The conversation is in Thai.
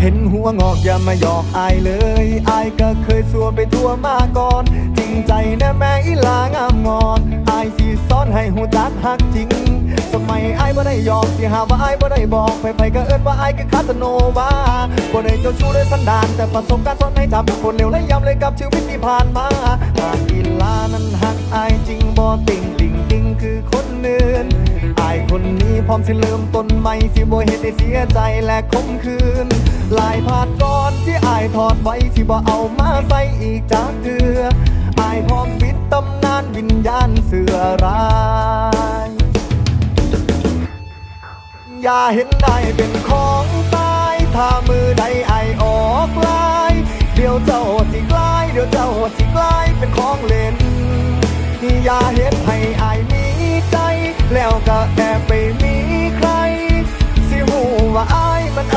เห็นหัวงอกอย่ามาหยอกอายเลย อายก็เคยสัวไปทั่วมาก่อน จริงใจนะแม่อีลางามงอน อายสิสอนให้หูจักฮักจริง สมัยอายบ่ได้หยอกสิหาว่าอายบ่ได้บอกไปไปก็เอิ้นว่าอายคือคาสโนวาบ่ได้เจ้าชู้ด้วยสันดานแต่ประสบการณ์สอนให้จำคนเลวและย้ำเลยกับชีวิตที่ผ่านมาหากอีลานั้นหักอายจริงบ่ติ่งติ่งติ่งคือคนเนือนอายคนนี้พร้อมสิเริ่มต้นใหม่สิบ่เฮ็ดให้เสียใจและคมคืน ลายผาดก่อนที่อายถอดไว้ที่บ่เอามาใส่อีกจากเดืออายพร้อมปิดตำนานวิญญาณเสือร้ายอย่าเห็นได้เป็นของตายถ้ามือใดไอออกลาย เดี๋ยวเจ้าสิกลาย เดี๋ยวเจ้าสิกลายเป็นของเล่นอย่าเห็นให้อายมีใจแล้วก็แ